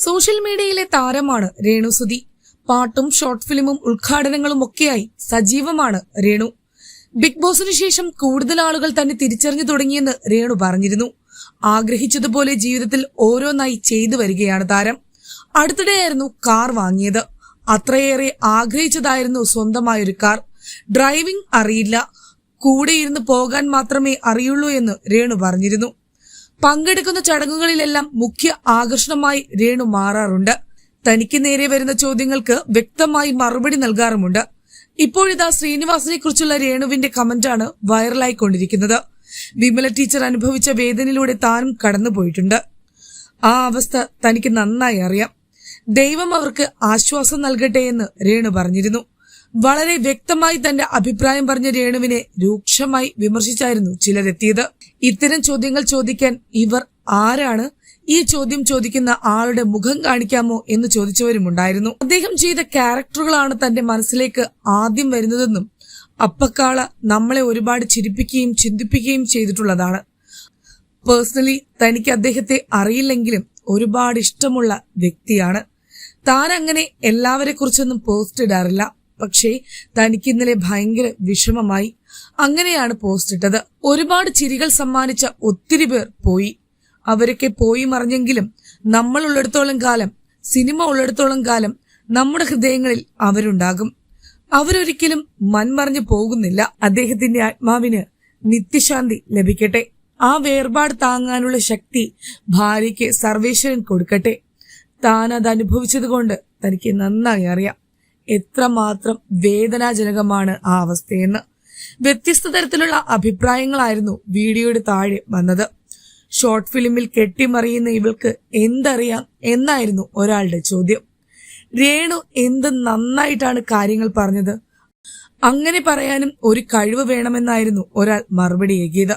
Social മീഡിയയിലെ താരമാണ് രേണുസുതി പാട്ടും ഷോർട്ട് ഫിലിമും ഉദ്ഘാടനങ്ങളും ഒക്കെയായി സജീവമാണ് രേണു. ബിഗ് ബോസിന് ശേഷം കൂടുതൽ ആളുകൾ തന്നെ തിരിച്ചറിഞ്ഞു തുടങ്ങിയെന്ന് രേണു പറഞ്ഞിരുന്നു. ആഗ്രഹിച്ചതുപോലെ ജീവിതത്തിൽ ഓരോന്നായി ചെയ്തു വരികയാണ് താരം. അടുത്തിടെയായിരുന്നു കാർ വാങ്ങിയത്. അത്രയേറെ ആഗ്രഹിച്ചതായിരുന്നു സ്വന്തമായൊരു കാർ. ഡ്രൈവിംഗ് അറിയില്ല. കൂടെ ഇരുന്ന് പോകാൻ മാത്രമേ അറിയുള്ളൂ എന്ന് രേണു പറഞ്ഞിരുന്നു. പങ്കെടുക്കുന്ന ചടങ്ങുകളിലെല്ലാം മുഖ്യ ആകർഷണമായി രേണു മാറാറുണ്ട്. തനിക്ക് നേരെ വരുന്ന ചോദ്യങ്ങൾക്ക് വ്യക്തമായി മറുപടി നൽകാറുമുണ്ട്. ഇപ്പോഴിതാ ശ്രീനിവാസനെ കുറിച്ചുള്ള രേണുവിന്റെ കമന്റാണ് വൈറലായിക്കൊണ്ടിരിക്കുന്നത്. വിമല ടീച്ചർ അനുഭവിച്ച വേദനയിലൂടെ താനും കടന്നുപോയിട്ടുണ്ട്. ആ അവസ്ഥ തനിക്ക് നന്നായി അറിയാം. ദൈവം അവർക്ക് ആശ്വാസം നൽകട്ടെ എന്ന് രേണു പറഞ്ഞിരുന്നു. വളരെ വ്യക്തമായി തന്റെ അഭിപ്രായം പറഞ്ഞ രേണുവിനെ രൂക്ഷമായി വിമർശിച്ചായിരുന്നു ചിലരെത്തിയത്. ഇത്തരം ചോദ്യങ്ങൾ ചോദിക്കാൻ ഇവർ ആരാണ്? ഈ ചോദ്യം ചോദിക്കുന്ന ആളുടെ മുഖം കാണിക്കാമോ എന്ന് ചോദിച്ചവരുമുണ്ടായിരുന്നു. അദ്ദേഹം ചെയ്ത ക്യാരക്ടറുകളാണ് തന്റെ മനസ്സിലേക്ക് ആദ്യം വരുന്നതെന്നും അപ്പക്കാള നമ്മളെ ഒരുപാട് ചിരിപ്പിക്കുകയും ചിന്തിപ്പിക്കുകയും ചെയ്തിട്ടുള്ളതാണ്. പേഴ്സണലി തനിക്ക് അദ്ദേഹത്തെ അറിയില്ലെങ്കിലും ഒരുപാട് ഇഷ്ടമുള്ള വ്യക്തിയാണ്. താൻ അങ്ങനെ എല്ലാവരെ കുറിച്ചൊന്നും പോസ്റ്റ് ഇടാറില്ല. പക്ഷേ തനിക്ക് ഇന്നലെ ഭയങ്കര വിഷമമായി. അങ്ങനെയാണ് പോസ്റ്റ് ഇട്ടത്. ഒരുപാട് ചിരികൾ സമ്മാനിച്ച ഒത്തിരി പേർ പോയി. അവരൊക്കെ പോയി മറിഞ്ഞെങ്കിലും നമ്മൾ ഉള്ളിടത്തോളം കാലം സിനിമ ഉള്ളിടത്തോളം കാലം നമ്മുടെ ഹൃദയങ്ങളിൽ അവരുണ്ടാകും. അവരൊരിക്കലും മൺമറിഞ്ഞു പോകുന്നില്ല. അദ്ദേഹത്തിന്റെ ആത്മാവിന് നിത്യശാന്തി ലഭിക്കട്ടെ. ആ വേർപാട് താങ്ങാനുള്ള ശക്തി ഭാര്യയ്ക്ക് സർവേശ്വരൻ കൊടുക്കട്ടെ. താൻ അത് അനുഭവിച്ചതുകൊണ്ട് തനിക്ക് നന്നായി അറിയാം. എത്രമാത്രം വേദനാജനകമാണ് ആ അവസ്ഥയെന്ന് വ്യത്യസ്ത തരത്തിലുള്ള അഭിപ്രായങ്ങളായിരുന്നു വീഡിയോയുടെ താഴെ വന്നത്. ഷോർട്ട് ഫിലിമിൽ കെട്ടിമറിയുന്ന ഇവൾക്ക് എന്തറിയാം എന്നായിരുന്നു ഒരാളുടെ ചോദ്യം. രേണു എന്ത് നന്നായിട്ടാണ് കാര്യങ്ങൾ പറഞ്ഞത്? അങ്ങനെ പറയാനും ഒരു കഴിവ് വേണമെന്നായിരുന്നു ഒരാൾ മറുപടി ഏകിയത്.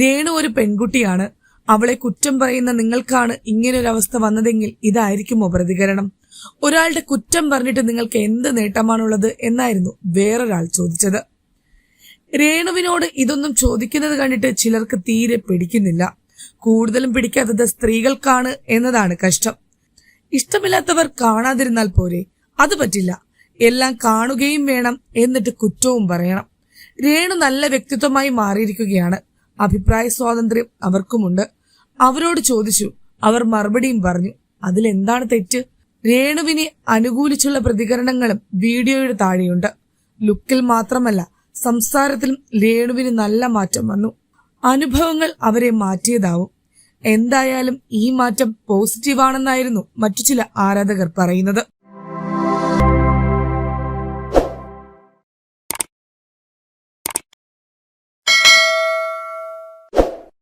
രേണു ഒരു പെൺകുട്ടിയാണ്. അവളെ കുറ്റം പറയുന്ന നിങ്ങൾക്കാണ് ഇങ്ങനൊരവസ്ഥ വന്നതെങ്കിൽ ഇതായിരിക്കുമോ പ്രതികരണം? ഒരാളുടെ കുറ്റം പറഞ്ഞിട്ട് നിങ്ങൾക്ക് എന്ത് നേട്ടമാണുള്ളത് എന്നായിരുന്നു വേറൊരാൾ ചോദിച്ചത്. രേണുവിനോട് ഇതൊന്നും ചോദിക്കുന്നത് കണ്ടിട്ട് ചിലർക്ക് തീരെ പിടിക്കുന്നില്ല. കൂടുതലും പിടിക്കാത്തത് സ്ത്രീകൾക്കാണ് എന്നതാണ് കഷ്ടം. ഇഷ്ടമില്ലാത്തവർ കാണാതിരുന്നാൽ പോരെ അത് പറ്റില്ല. എല്ലാം കാണുകയും വേണം എന്നിട്ട് കുറ്റവും പറയണം. രേണു നല്ല വ്യക്തിത്വമായി മാറിയിരിക്കുകയാണ്. അഭിപ്രായ സ്വാതന്ത്ര്യം അവർക്കുമുണ്ട്. അവരോട് ചോദിച്ചു. അവർ മറുപടിയും പറഞ്ഞു. അതിലെന്താണ് തെറ്റ്? രേണുവിനെ അനുകൂലിച്ചുള്ള പ്രതികരണങ്ങളും വീഡിയോയുടെ താഴെയുണ്ട്. ലുക്കിൽ മാത്രമല്ല സംസാരത്തിലും രേണുവിന് നല്ല മാറ്റം വന്നു. അനുഭവങ്ങൾ അവരെ മാറ്റിയതാവും. എന്തായാലും ഈ മാറ്റം പോസിറ്റീവാണെന്നായിരുന്നു മറ്റു ചില ആരാധകർ പറയുന്നത്.